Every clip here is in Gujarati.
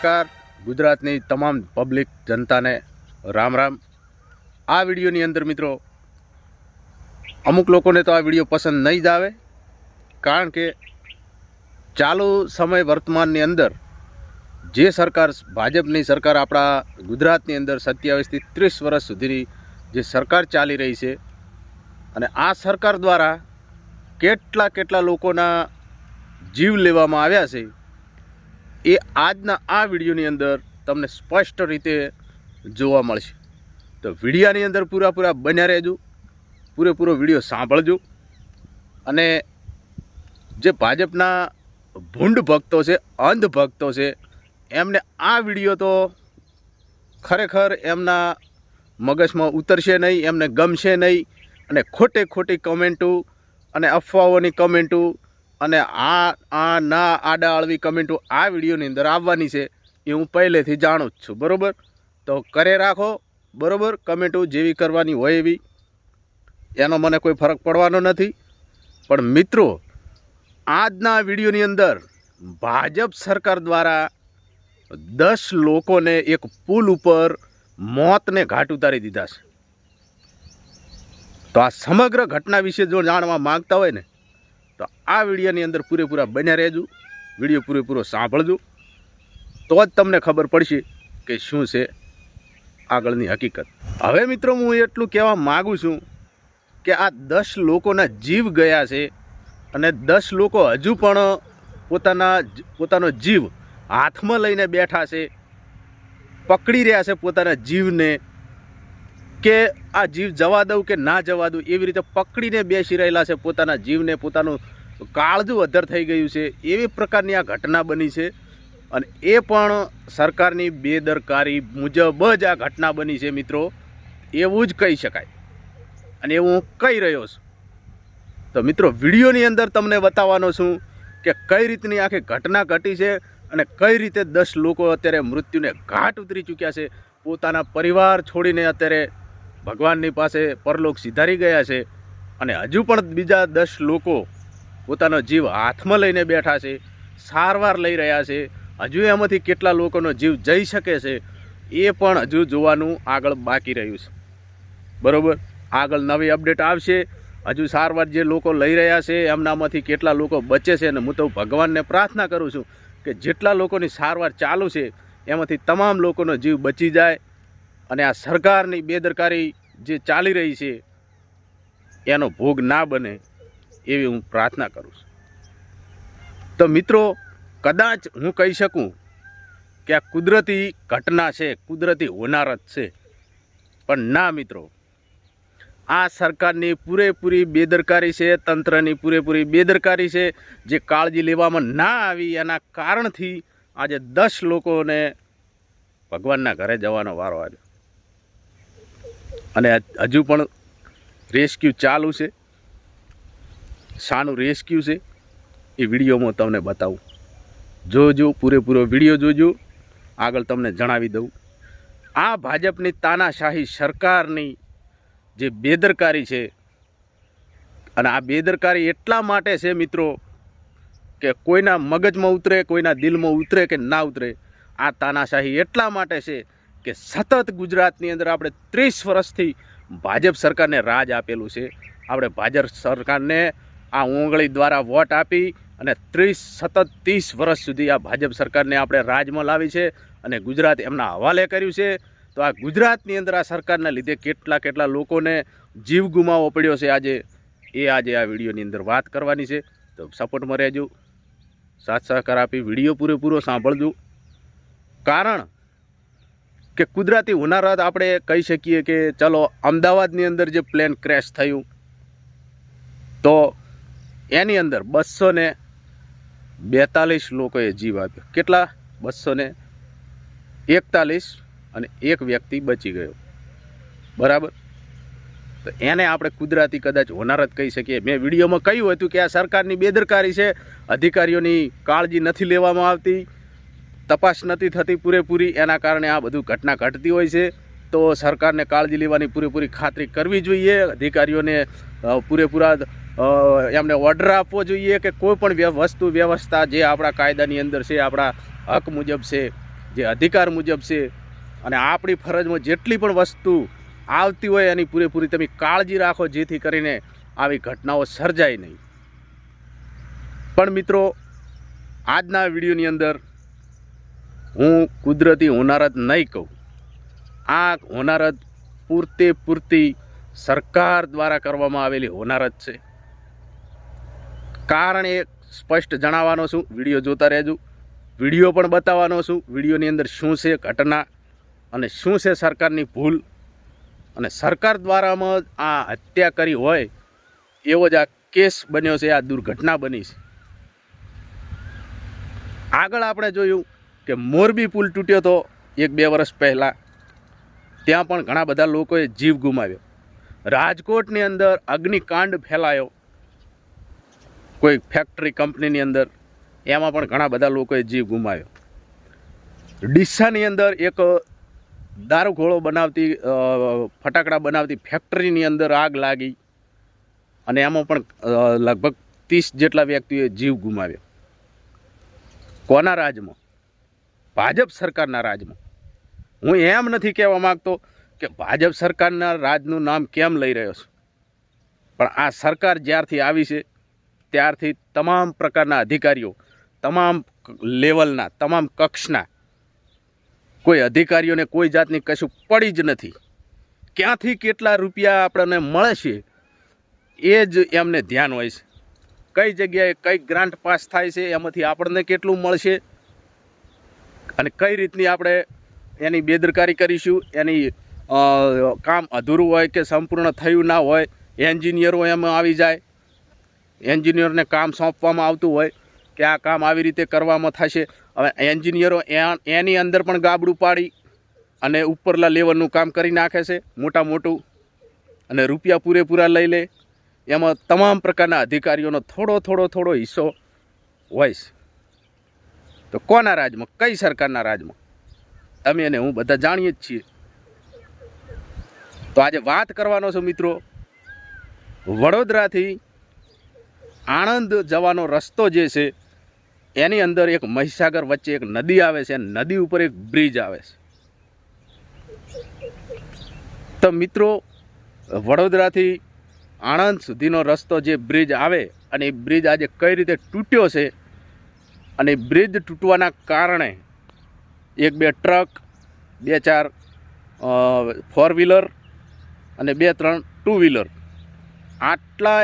નમસ્કાર. ગુજરાતની તમામ પબ્લિક જનતાને રામ રામ. આ વિડીયોની અંદર મિત્રો, અમુક લોકોને તો આ વીડિયો પસંદ નહીં જ આવે, કારણ કે ચાલુ સમય વર્તમાનની અંદર જે સરકાર, ભાજપની સરકાર આપણા ગુજરાતની અંદર સત્યાવીસથી ત્રીસ વર્ષ સુધીની જે સરકાર ચાલી રહી છે, અને આ સરકાર દ્વારા કેટલા કેટલા લોકોના જીવ લેવામાં આવ્યા છે એ આજના આ વિડીયોની અંદર તમને સ્પષ્ટ રીતે જોવા મળશે. તો વિડીયાની અંદર પૂરા પૂરા બન્યા રહેજો. પૂરેપૂરો વીડિયો સાંભળજો. અને જે ભાજપના ભૂંડ ભક્તો છે, અંધ ભક્તો છે, એમને આ વીડિયો તો ખરેખર એમના મગજમાં ઉતરશે નહીં, એમને ગમશે નહીં. અને ખોટે ખોટી કમેન્ટો અને અફવાઓની કમેન્ટો અને આ આ ના આડા આળવી કમેન્ટો આ વિડીયોની અંદર આવવાની છે એ હું પહેલેથી જાણું જ છું, બરાબર? તો કરે રાખો, બરાબર? કમેન્ટો જેવી કરવાની હોય એવી. એનો મને કોઈ ફરક પડવાનો નથી. પણ મિત્રો, આજના વિડીયોની અંદર ભાજપ સરકાર દ્વારા દસ લોકોને એક પુલ ઉપર મોતને ઘાટ ઉતારી દીધા છે. તો આ સમગ્ર ઘટના વિશે જો જાણવા માંગતા હોય ને તો આ વિડીયોની અંદર પૂરેપૂરા બન્યા રહેજો. વીડિયો પૂરેપૂરો સાંભળજો. તો જ તમને ખબર પડશે કે શું છે આગળની હકીકત. હવે મિત્રો હું એટલું કહેવા માગું છું કે આ દસ લોકોના જીવ ગયા છે અને દસ લોકો હજુ પણ પોતાના પોતાનો જીવ હાથમાં લઈને બેઠા છે, પકડી રહ્યા છે પોતાના જીવને કે આ જીવ જવા દઉં કે ના જવા દઉં એવી રીતે પકડીને બેસી રહેલા છે પોતાના જીવને, પોતાનું કાળજું અધર થઈ ગયું છે, એવી પ્રકારની આ ઘટના બની છે. અને એ પણ સરકારની બેદરકારી મુજબ જ આ ઘટના બની છે મિત્રો. એવું જ કહી શકાય. અને એવું હું કહી રહ્યો છું. તો મિત્રો, વિડીયોની અંદર તમને બતાવવાનો છું કે કઈ રીતની આખી ઘટના ઘટી છે અને કઈ રીતે દસ લોકો અત્યારે મૃત્યુને ઘાટ ઉતરી ચૂક્યા છે. પોતાના પરિવાર છોડીને અત્યારે ભગવાનની પાસે પરલોક સિધારી ગયા છે અને હજુ પણ બીજા દસ લોકો પોતાનો જીવ હાથમાં લઈને બેઠા છે, સારવાર લઈ રહ્યા છે. હજુ એમાંથી કેટલા લોકોનો જીવ જઈ શકે છે એ પણ હજુ જોવાનું આગળ બાકી રહ્યું છે. બરાબર? આગળ નવી અપડેટ આવશે. હજુ સારવાર જે લોકો લઈ રહ્યા છે, એમનામાંથી કેટલા લોકો બચે છે અને હું તો ભગવાનને પ્રાર્થના કરું છું કે જેટલા લોકોની સારવાર ચાલુ છે, એમાંથી તમામ લોકોનો જીવ બચી જાય અને આ સરકારની બેદરકારી જે ચાલી રહી છે, એનો ભોગ ના બને એવી હું પ્રાર્થના કરું છું. તો મિત્રો, કદાચ હું કહી શકું કે આ કુદરતી ઘટના છે, કુદરતી હોનારત છે, પણ ના મિત્રો, આ સરકારની પૂરેપૂરી બેદરકારી છે, તંત્રની પૂરેપૂરી બેદરકારી છે, જે કાળજી લેવામાં ના આવી, એના કારણથી આજે દસ લોકોને ભગવાનના ઘરે જવાનો વારો આવ્યો. અને હજુ પણ રેસ્ક્યુ ચાલુ છે. શાનું રેસ્ક્યુ છે. એ વિડીયોમાં તમને બતાવું. જોજો, પૂરેપૂરો વીડિયો જોજો. આગળ તમને જણાવી દઉં. આ ભાજપની તાનાશાહી સરકારની જે બેદરકારી છે, અને આ બેદરકારી એટલા માટે છે મિત્રો કે કોઈના મગજમાં ઉતરે, કોઈના દિલમાં ઉતરે કે ના ઉતરે, આ તાનાશાહી એટલા માટે છે કે સતત ગુજરાતની અંદર આપણે ત્રીસ વર્ષથી ભાજપ સરકારને રાજ આપેલું છે. આપણે ભાજપ સરકારને આ ઓંગળી દ્વારા વોટ આપી અને ત્રીસ, સતત ત્રીસ વર્ષ સુધી આ ભાજપ સરકારને આપણે રાજમાં લાવી છે અને ગુજરાત એમના હવાલે કર્યું છે. તો આ ગુજરાતની અંદર આ સરકારના લીધે કેટલા કેટલા લોકોને જીવ ગુમાવવો પડ્યો છે આજે? એ આજે આ વિડીયોની અંદર વાત કરવાની છે. તો સપોર્ટમાં રહેજો. સાથ સહકાર આપી વીડિયો પૂરેપૂરો સાંભળજો. કારણ કે કુદરતી હોનારત આપણે કહી શકીએ કે ચલો, અમદાવાદની અંદર જે પ્લેન ક્રેશ થયું, તો એની અંદર બસો ને બેતાલીસ લોકોએ જીવ આપ્યો. કેટલા? બસો ને એકતાલીસ અને એક વ્યક્તિ બચી ગયો. બરાબર? તો એને આપણે કુદરતી કદાચ હોનારત કહી શકીએ. મેં વિડીયોમાં કહ્યું હતું કે આ સરકારની બેદરકારી છે, અધિકારીઓની કાળજી નથી લેવામાં આવતી. તપાસ નથી થતી પૂરેપૂરી, એના કારણે આ બધું ઘટના ઘટતી હોય છે. તો સરકારને કાળજી લેવાની પૂરેપૂરી ખાતરી કરવી જોઈએ. અધિકારીઓને પૂરેપૂરા એમને ઓર્ડર આપવો જોઈએ કે કોઈ પણ વ્ય- વસ્તુ વ્યવસ્થા જે આપણા કાયદાની અંદર છે, આપણા હક મુજબ છે, જે અધિકાર મુજબ છે, અને આપણી ફરજમાં જેટલી પણ વસ્તુ આવતી હોય એની પૂરેપૂરી તમે કાળજી રાખો, જેથી કરીને આવી ઘટનાઓ સર્જાય નહીં. પણ મિત્રો, આજના વિડીયોની અંદર હું કુદરતી હોનારત નહીં કહું. આ હોનારત પૂરતે પૂરતી સરકાર દ્વારા કરવામાં આવેલી હોનારત છે. કારણ એ સ્પષ્ટ જણાવવાનો છું, વીડિયો જોતા રહેજો. વીડિયો પણ બતાવવાનો છું, વિડીયોની અંદર શું છે ઘટના અને શું છે સરકારની ભૂલ. અને સરકાર દ્વારામાં આ હત્યા કરી હોય એવો જ આ કેસ બન્યો છે, આ દુર્ઘટના બની છે. આગળ આપણે જોયું કે મોરબી પુલ તૂટ્યો તો એક બે વર્ષ પહેલાં ત્યાં પણ ઘણા બધા લોકોએ જીવ ગુમાવ્યો. રાજકોટની અંદર અગ્નિકાંડ ફેલાયો. કોઈ ફેક્ટરી કંપનીની અંદર એમાં પણ ઘણા બધા લોકોએ જીવ ગુમાવ્યો. ડીસાની અંદર એક દારૂગોળો બનાવતી ફટાકડા બનાવતી ફેક્ટરીની અંદર આગ લાગી અને એમાં પણ લગભગ ત્રીસ જેટલા વ્યક્તિઓએ જીવ ગુમાવ્યો. કોના રાજમાં? ભાજપ સરકારના રાજમાં. હું એમ નથી કહેવા માગતો કે ભાજપ સરકારના રાજનું નામ કેમ લઈ રહ્યો છું? પણ આ સરકાર જ્યારથી આવી છે, ત્યારથી તમામ પ્રકારના અધિકારીઓ, તમામ લેવલના, તમામ કક્ષના, કોઈ અધિકારીઓને કોઈ જાતની કશું પડી જ નથી. ક્યાંથી કેટલા રૂપિયા આપણને મળે છે, એ જ એમને ધ્યાન હોય છે. કઈ જગ્યાએ કઈ ગ્રાન્ટ પાસ થાય છે, એમાંથી આપણને કેટલું મળશે? અને કઈ રીતની આપણે એની બેદરકારી કરીશું, એની કામ અધૂરું હોય કે સંપૂર્ણ થયું ના હોય, એન્જિનિયરો એમાં આવી જાય, એન્જિનિયરને કામ સોંપવામાં આવતું હોય કે આ કામ આવી રીતે કરવામાં થશે. હવે એન્જિનિયરો એની અંદર પણ ગાબડું પાડી અને ઉપરલા લેવલનું કામ કરી નાખે છે, મોટા મોટું, અને રૂપિયા પૂરેપૂરા લઈ લે. એમાં તમામ પ્રકારના અધિકારીઓનો થોડો થોડો થોડો હિસ્સો હોય છે. તો કોના રાજમાં? કઈ સરકારના રાજમાં? તમે અને હું બધા જાણીએ જ છીએ. તો આજે વાત કરવાનો છું મિત્રો, વડોદરાથી આણંદ જવાનો રસ્તો જે છે, એની અંદર એક મહીસાગર વચ્ચે એક નદી આવે છે નદી ઉપર એક બ્રિજ આવે છે. તો મિત્રો, વડોદરાથી આણંદ સુધીનો રસ્તો જે બ્રિજ આવે, અને એ બ્રિજ આજે કઈ રીતે તૂટ્યો છે અને બ્રિજ તૂટવાના કારણે એક બે ટ્રક, બે ચાર ફોર વ્હીલર અને બે ત્રણ ટુ વ્હીલર આટલા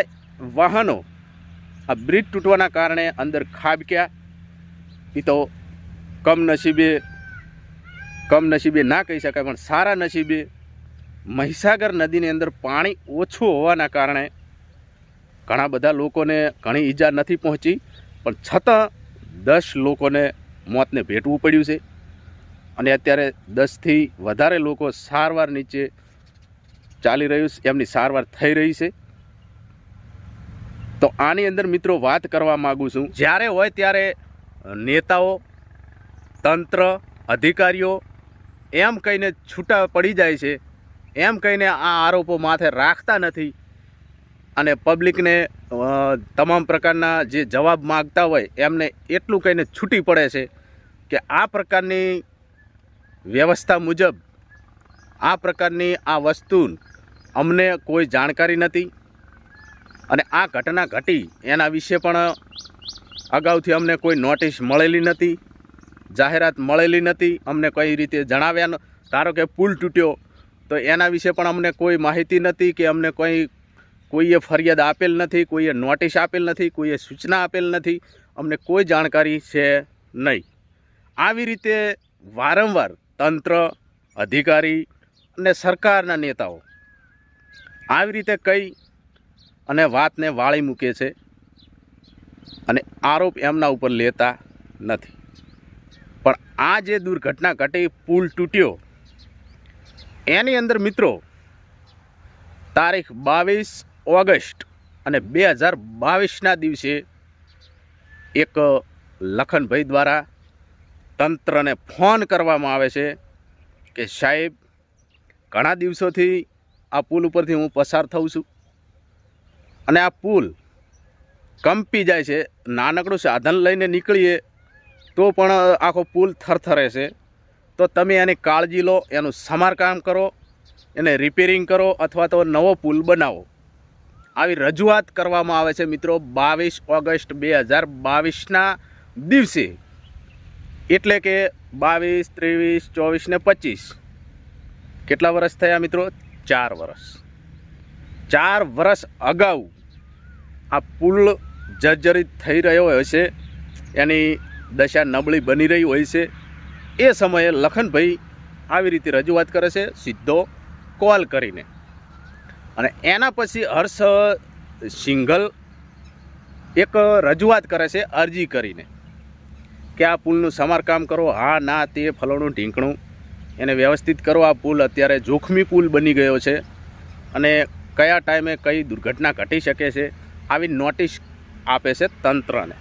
વાહનો આ બ્રિજ તૂટવાના કારણે અંદર ખાબક્યા. એ તો કમનસીબે કમનસીબે ના કહી શકાય, પણ સારા નસીબે મહીસાગર નદીની અંદર પાણી ઓછું હોવાના કારણે ઘણા બધા લોકોને ઘણી ઈજા નથી પહોંચી. પણ છતાં દસ લોકોને મોતને ભેટવું પડ્યું છે. અને અત્યારે દસથી વધારે લોકો સારવાર નીચે ચાલી રહ્યું છે, એમની સારવાર થઈ રહી છે. તો આની અંદર મિત્રો વાત કરવા માગું છું. જ્યારે હોય ત્યારે નેતાઓ, તંત્ર, અધિકારીઓ એમ કહીને છૂટા પડી જાય છે, એમ કહીને આ આરોપો માથે રાખતા નથી. અને પબ્લિકને તમામ પ્રકારના જે જવાબ માગતા હોય એમને એટલું કહીને છૂટી પડે છે કે આ પ્રકારની વ્યવસ્થા મુજબ આ પ્રકારની આ વસ્તુ અમને કોઈ જાણકારી નથી અને આ ઘટના ઘટી એના વિશે પણ અગાઉથી અમને કોઈ નોટિસ મળેલી નથી, જાહેરાત મળેલી નથી, અમને કઈ રીતે જણાવ્યા ધારો કે પુલ તૂટ્યો તો એના વિશે પણ અમને કોઈ માહિતી નથી કે અમને કોઈ કોઈએ ફરિયાદ આપેલ નથી, કોઈએ નોટિસ આપેલ નથી, કોઈએ સૂચના આપેલ નથી, અમને કોઈ જાણકારી છે નહીં. આવી રીતે વારંવાર તંત્ર, અધિકારી અને સરકારના નેતાઓ આવી રીતે કઈ અને વાતને વાળી મૂકે છે અને આરોપ એમના ઉપર લેતા નથી. પણ આ જે દુર્ઘટના ઘટી, પુલ તૂટ્યો, એની અંદર મિત્રો, તારીખ બાવીસ ઓગસ્ટ અને બે હજાર બાવીસના દિવસે એક લખનભાઈ દ્વારા તંત્રને ફોન કરવામાં આવે છે કે સાહેબ, ઘણા દિવસોથી આ પુલ ઉપરથી હું પસાર થઉં છું અને આ પુલ કંપી જાય છે, નાનકડું સાધન લઈને નીકળીએ તો પણ આખો પુલ થરથરે છે. તો તમે એની કાળજી લો, એનું સમારકામ કરો, એને રિપેરિંગ કરો અથવા તો નવો પુલ બનાવો. આવી રજૂઆત કરવામાં આવે છે મિત્રો બાવીસ ઓગસ્ટ બે હજાર બાવીસના દિવસે. એટલે કે બાવીસ, ત્રેવીસ, ચોવીસ ને પચીસ. કેટલા વર્ષ થયા મિત્રો? ચાર વર્ષ ચાર વર્ષ અગાઉ આ પુલ જર્જરિત થઈ રહ્યો હશે એની દશા નબળી બની રહી હોય છે. એ સમયે લખનભાઈ આવી રીતે રજૂઆત કરે છે. સીધો કોલ કરીને. અને એના પછી હર્ષ સિંઘલ એક રજૂઆત કરે છે અરજી કરીને કે આ પુલનું સમારકામ કરો, હા, ના, તે ફલાણું, ઢીંકણું. એને વ્યવસ્થિત કરો, આ પુલ અત્યારે જોખમી પુલ બની ગયો છે અને કયા ટાઈમે કઈ દુર્ઘટના ઘટી શકે છે આવી નોટિસ આપે છે તંત્રને.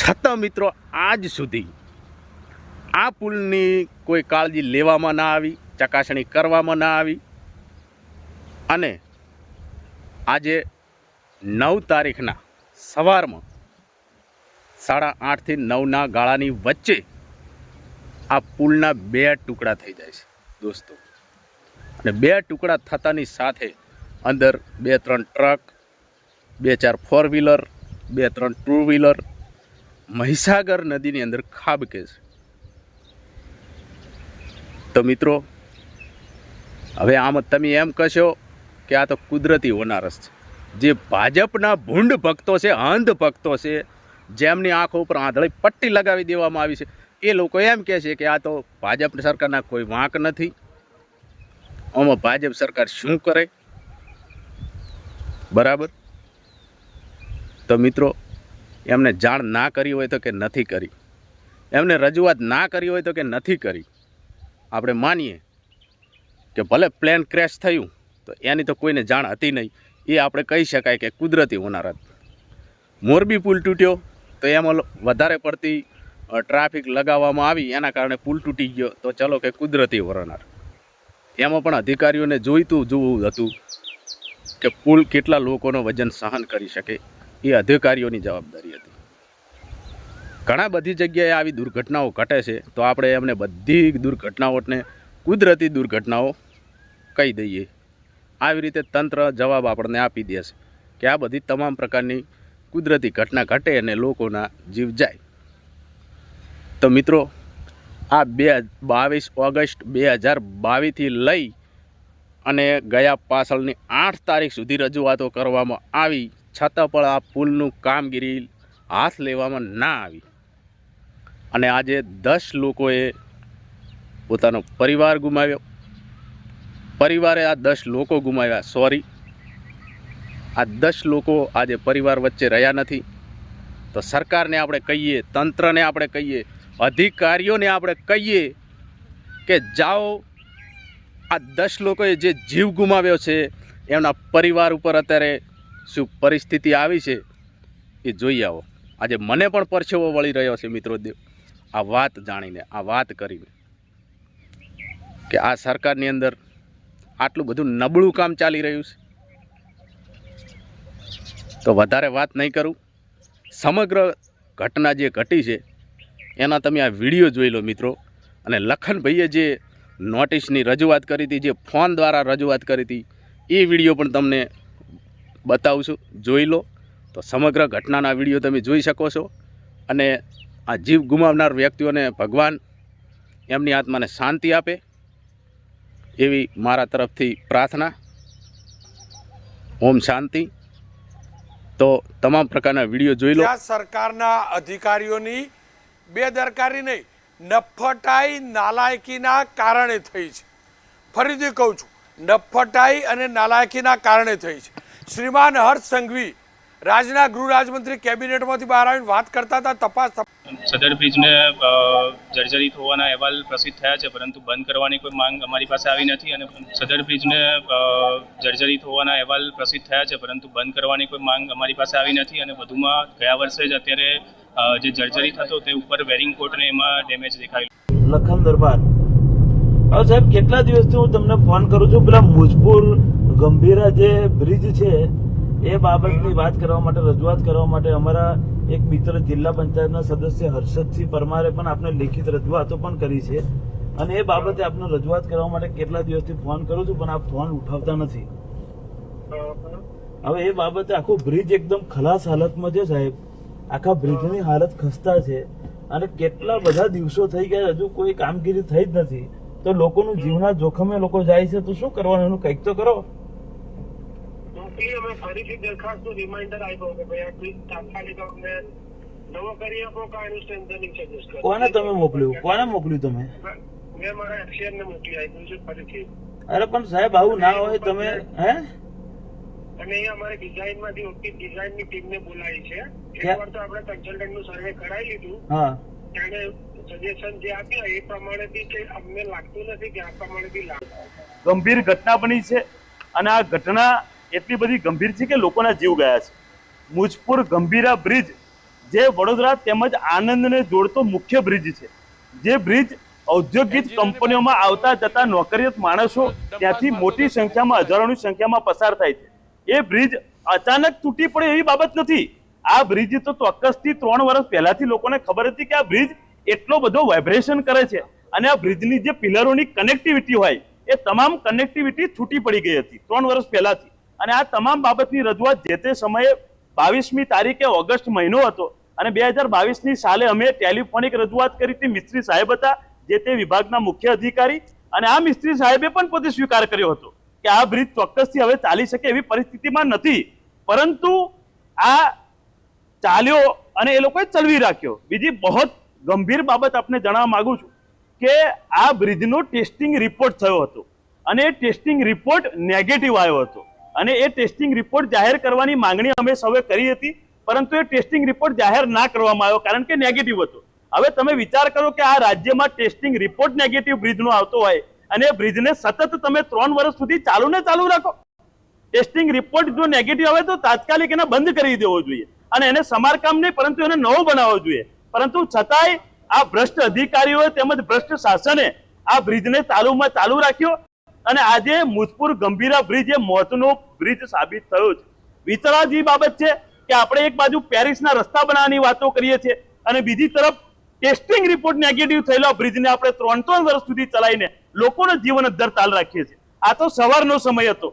છતાં મિત્રો, આજ સુધી આ પુલની કોઈ કાળજી લેવામાં ના આવી. ચકાસણી કરવામાં ના આવી. અને આજે નવ તારીખના સવારમાં સાડા આઠથી નવના ગાળાની વચ્ચે આ પુલના બે ટુકડા થઈ જાય છે દોસ્તો. અને બે ટુકડા થતાની સાથે અંદર બે ત્રણ ટ્રક, બે ચાર ફોર વ્હીલર બે ત્રણ ટુ વ્હીલર મહીસાગર નદીની અંદર ખાબકે છે. તો મિત્રો હવે આમ તમે એમ કહેશો કે આ તો કુદરતી ઓનારસ છે. જે ભાજપના ભૂંડ ભક્તો છે, અંધ ભક્તો છે, જેમની આંખો ઉપર આંધળી પટ્ટી લગાવી દેવામાં આવી છે, એ લોકો એમ કહે છે કે આ તો ભાજપ સરકારના કોઈ વાંક નથી. આમાં ભાજપ સરકાર શું કરે? બરાબર? તો મિત્રો, એમને જાણ ના કરી હોય તો કે નથી કરી. એમને રજૂઆત ના કરી હોય તો કે નથી કરી. આપણે માનીએ કે ભલે પ્લેન ક્રેશ થયું, તો એની તો કોઈને જાણ હતી નહીં. એ આપણે કહી શકાય કે કુદરતી હોનારત. મોરબી પુલ તૂટ્યો, તો એમાં વધારે પડતી ટ્રાફિક લગાવવામાં આવી, એના કારણે પુલ તૂટી ગયો. તો ચલો કે કુદરતી હોનાર એમાં પણ અધિકારીઓને જોઈતું જોવું હતું કે પુલ કેટલા લોકોનો વજન સહન કરી શકે, એ અધિકારીઓની જવાબદારી હતી. ઘણા બધી જગ્યાએ આવી દુર્ઘટનાઓ ઘટે છે, તો આપણે એમને બધી દુર્ઘટનાઓને કુદરતી દુર્ઘટનાઓ કહી દઈએ. આવી રીતે તંત્ર જવાબ આપણને આપી દેશે કે આ બધી તમામ પ્રકારની કુદરતી ઘટના ઘટે અને લોકોના જીવ જાય. તો મિત્રો, આ બે બાવીસ ઓગસ્ટ બે હજાર બાવીસથી લઈ અને ગયા પાછળની આઠ તારીખ સુધી રજૂઆતો કરવામાં આવી, છતાં પણ આ પુલનું કામગીરી હાથ લેવામાં ના આવી. અને આજે દસ લોકોએ પોતાનો પરિવાર ગુમાવ્યો. પરિવારે આ દસ લોકો ગુમાવ્યા. સોરી આ દસ લોકો આજે પરિવાર વચ્ચે રહ્યા નથી. તો સરકારને આપણે કહીએ, તંત્રને આપણે કહીએ, અધિકારીઓને આપણે કહીએ કે જાઓ, આ દસ લોકોએ જે જીવ ગુમાવ્યો છે, એમના પરિવાર ઉપર અત્યારે શું પરિસ્થિતિ આવી છે, એ જોઈ આવો. આજે મને પણ પરસેવો વળી રહ્યો છે, મિત્રો દેવ. આ વાત જાણીને, આ વાત કરીને. કે આ સરકારની અંદર આટલું બધું નબળું કામ ચાલી રહ્યું છે. તો વધારે વાત નહીં કરું. સમગ્ર ઘટના જે ઘટી છે, એના તમે આ વીડિયો જોઈ લો મિત્રો. અને લખનભાઈએ જે નોટિસની રજૂઆત કરી હતી, જે ફોન દ્વારા રજૂઆત કરી હતી, એ વીડિયો પણ તમને બતાવું છું જોઈ લો. તો સમગ્ર ઘટનાના વીડિયો તમે જોઈ શકો છો. અને આ જીવ ગુમાવનાર વ્યક્તિઓને ભગવાન એમની આત્માને શાંતિ આપે. એવી મારા તરફથી પ્રાર્થના. ઓમ શાંતિ. તો તમામ પ્રકારના વીડિયો જોઈ લો. સરકારના અધિકારીઓની બેદરકારી નહીં નફટાઈ નાલાયકીના કારણે થઈ છે. ફરીથી કહું છું નફટાઈ અને નાલાયકીના કારણે થઈ છે. શ્રીમાન હર્ષ સંઘવી રાજના ગૃહ રાજમંત્રી કેબિનેટમાંથી બહાર આવીને વાત કરતા હતા તપાસ સદર બ્રિજને જર્જરિત હોવાના અહેવાલ પ્રસિદ્ધ થયા છે પરંતુ બંધ કરવાની કોઈ માંગ અમારી પાસે આવી નથી અને સદર બ્રિજને જર્જરિત હોવાના અહેવાલ પ્રસિદ્ધ થયા છે પરંતુ બંધ કરવાની કોઈ માંગ અમારી પાસે આવી નથી અને વધુમાં ગયા વર્ષે જ અત્યારે જે જર્જરિત હતો તે ઉપર વેરિંગ કોટને એમાં ડેમેજ દેખાયું. લખન દરબાર. હવે સાહેબ કેટલા દિવસથી હું તમને ફોન કરું છું? પેલા મુજપુર ગંભીરા જે બ્રિજ છે એ બાબતની વાત કરવા માટે, રજૂઆત કરવા માટે અમારા એક મિત્ર જિલ્લા પંચાયતના સદસ્ય હર્ષદસિંહ પરમારે પણ આપને લેખિત રજૂઆતો પણ કરી છે. અને એ બાબતે આપને રજૂઆત કરવા માટે કેટલા દિવસથી ફોન કરું છું, પણ આપ ફોન ઉઠાવતા નથી. હવે એ બાબતે આખો બ્રિજ એકદમ ખલાસ હાલતમાં છે સાહેબ. આખા બ્રિજની હાલત ખસ્તા છે. અને કેટલા બધા દિવસો થઈ ગયા, હજુ કોઈ કામગીરી થઈ જ નથી. તો લોકોનું જીવના જોખમે લોકો જાય છે, તો શું કરવાનું? એનું કંઈક તો કરો. મોકલી અમે ફરીથી દરખાસ્તનું રિમાઇન્ડર આપ્યો કે ભાઈ આ પ્લીઝ તાત્કાલિક અમને નવો કરી આપો કે આનું સ્ટ્રેન્થનિંગ સજેસ્ટ કરો. કોને તમે મોકલ્યું? કોને મોકલ્યું તમે? મેં મારા એફસીઆર મોકલી આપ્યું છે ફરીથી. અરે પણ સાહેબ આવું ના હોય તમે હે? અને એ અમારે ડિઝાઇનમાંથી ઓકે ડિઝાઇનની ટીમ ને બોલાવી છે. એકવાર તો આપણે કન્સલ્ટન્ટનું સર્વે કરાવી લીધું. હા. તેને સજેશન જે આપ્યા એ પ્રમાણે બી કે અમને લાગતું નથી કે આ પ્રમાણે બી લાગે ગંભીર ઘટના બની છે અને આ ઘટના એટલી બધી ગંભીર છે કે લોકોના જીવ ગયા છે. મુજપુર ગંભીરા બ્રિજ જે વડોદરા તેમજ આનંદને જોડતો મુખ્ય બ્રિજ છે. જે બ્રિજ ઔદ્યોગિક કંપનીઓમાં આવતા જતા નોકરિયાત માણસો ત્યાંથી મોટી સંખ્યામાં હજારોની સંખ્યામાં પસાર થાય છે. એ બ્રિજ અચાનક તૂટી પડે એવી બાબત નથી. આ બ્રિજ તો ચોક્કસથી ત્રણ વર્ષ પહેલાથી લોકોને ખબર હતી કે આ બ્રિજ એટલો બધો વાઇબ્રેશન કરે છે અને આ બ્રિજની જે પિલરોની કનેક્ટિવિટી હોય એ તમામ કનેક્ટિવિટી છૂટી પડી ગઈ હતી ત્રણ વર્ષ પહેલાથી. અને આ તમામ બાબતની રજૂઆત જે તે સમયે બાવીસમી તારીખે ઓગસ્ટ મહિનો હતો. અને બે હજાર બાવીસની સાલે અમે ટેલિફોનિક રજૂઆત કરી હતી મિસ્ત્રી સાહેબ હતા, જે તે વિભાગના મુખ્ય અધિકારી. અને આ મિસ્ત્રી સાહેબે પણ પોતે સ્વીકાર કર્યો હતો કે આ બ્રિજ ચોક્કસથી હવે ચાલી શકે એવી પરિસ્થિતિમાં નથી. પરંતુ આ ચાલ્યો અને એ લોકોએ ચલવી રાખ્યો. બીજી બહુ ગંભીર બાબત આપને જણાવવા માગું છું કે આ બ્રિજનો ટેસ્ટિંગ રિપોર્ટ થયો હતો. અને એ ટેસ્ટિંગ રિપોર્ટ નેગેટિવ આવ્યો હતો. અને એ ટેસ્ટિંગ રિપોર્ટ જાહેર કરવાની માંગણી અમે સૌએ કરી હતી, પરંતુ એ ટેસ્ટિંગ રિપોર્ટ જાહેર ના કરવામાં આવ્યો કારણ કે નેગેટિવ હતો. હવે તમે વિચાર કરો કે આ રાજ્યમાં ટેસ્ટિંગ રિપોર્ટ નેગેટિવ બ્રિજનો આવતો હોય અને એ બ્રિજને સતત તમે ત્રણ વર્ષ સુધી ચાલુ ને ચાલુ રાખો. ટેસ્ટિંગ રિપોર્ટ જો નેગેટિવ આવે તો તાત્કાલિક એને બંધ કરી દેવો જોઈએ અને એને સમારકામ નહીં, પરંતુ એને નવો બનાવવો જોઈએ. પરંતુ છતાંય આ ભ્રષ્ટ અધિકારીઓએ તેમજ ભ્રષ્ટ શાસને આ બ્રિજને ચાલુમાં ચાલુ રાખ્યો. અને આજે મુજપુર ગંભીરા બ્રિજ એ મોતનો બ્રિજ સાબિત થયો છે. વિતરાજી બાબત છે કે આપણે એક બાજુ પેરિસના રસ્તા બનાવવાની વાતો કરીએ છીએ અને બીજી તરફ ટેસ્ટિંગ રિપોર્ટ નેગેટિવ થયેલા બ્રિજને આપણે ત્રણ ત્રણ વર્ષ સુધી ચલાવીને લોકોનો જીવન અદ્ધર તાલ રાખીએ છીએ. આ તો સવારનો સમય હતો.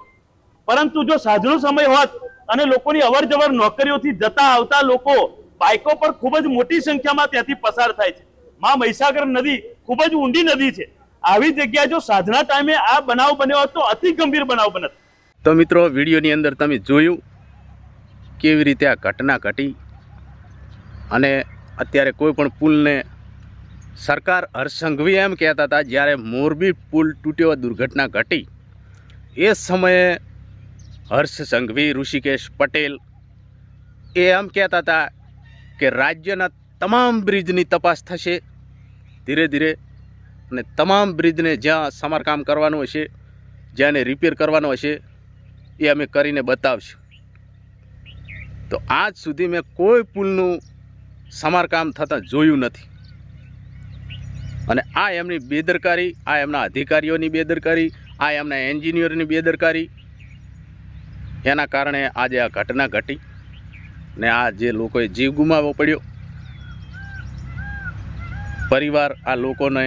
પરંતુ જો સાંજનો સમય હોત અને લોકોની અવર જવર નોકરીઓથી જતા આવતા લોકો બાઇકો પર ખૂબ જ મોટી સંખ્યામાં ત્યાંથી પસાર થાય છે. માં મહીસાગર નદી ખૂબ જ ઊંડી નદી છે. આવી જગ્યા જો સાંજના ટાઈમે આ બનાવ બન્યો હતો અતિ ગંભીર બનાવ બનત. તો મિત્રો, વિડીયોની અંદર તમે જોયું કેવી રીતે આ ઘટના ઘટી અને અત્યારે કોઈ પણ પુલને સરકાર હર્ષંઘવી એમ કહેતા હતા, જ્યારે મોરબી પુલ તૂટ્યો દુર્ઘટના ઘટી. એ સમયે હર્ષ સંઘવી ઋષિકેશ પટેલ એ એમ કહેતા હતા કે રાજ્યના તમામ બ્રિજની તપાસ થશે. ધીરે ધીરે અને તમામ બ્રિજને જ્યાં સમારકામ કરવાનું હશે, જ્યાં એને રિપેર કરવાનો હશે, એ અમે કરીને બતાવશું. તો આજ સુધી મેં કોઈ પુલનું સમારકામ થતાં જોયું નથી. અને આ એમની બેદરકારી, આ એમના અધિકારીઓની બેદરકારી, આ એમના એન્જિનિયરની બેદરકારી, એના કારણે આજે આ ઘટના ઘટી ને આ જે લોકોએ જીવ ગુમાવવો પડ્યો, પરિવાર આ લોકોને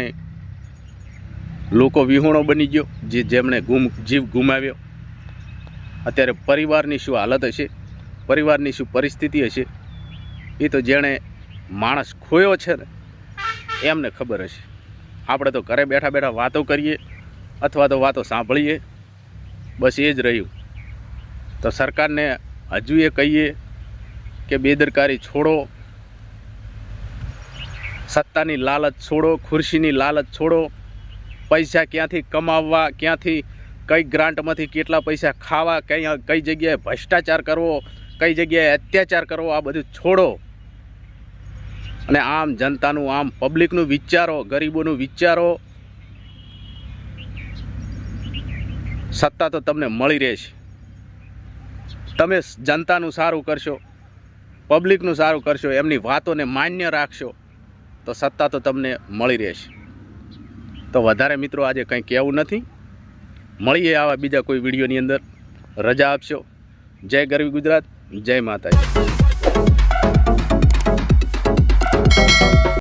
લોકો વિહોણો બની ગયો, જે જેમણે ગુમ, જીવ ગુમાવ્યો. અત્યારે પરિવારની શું હાલત હશે? પરિવારની શું પરિસ્થિતિ હશે? એ તો જેણે માણસ ખોયો છે ને, એમને ખબર હશે. આપણે તો ઘરે બેઠા બેઠા વાતો કરીએ, અથવા તો વાતો સાંભળીએ. બસ એ જ રહ્યું. તો સરકારને હજુ એ કહીએ કે બેદરકારી છોડો. સત્તાની લાલચ છોડો, ખુરશીની લાલચ છોડો. પૈસા ક્યાંથી કમાવવા, ક્યાંથી કઈ ગ્રાન્ટમાંથી કેટલા પૈસા ખાવા, કઈ કઈ જગ્યાએ ભ્રષ્ટાચાર કરવો, કઈ જગ્યાએ અત્યાચાર કરવો, આ બધું છોડો. અને આમ જનતાનું, આમ પબ્લિકનું વિચારો, ગરીબોનું વિચારો. સત્તા તો તમને મળી રહેશે. તમે જનતાનું સારું કરશો, પબ્લિકનું સારું કરશો, એમની વાતોને માન્ય રાખશો, તો સત્તા તો તમને મળી રહેશે. તો વધારે મિત્રો આજે કંઈ કહેવું નથી. મળીએ આવા બીજા કોઈ વિડીયોની અંદર. રજા આપશો. જય ગરવી ગુજરાત. જય માતાજી.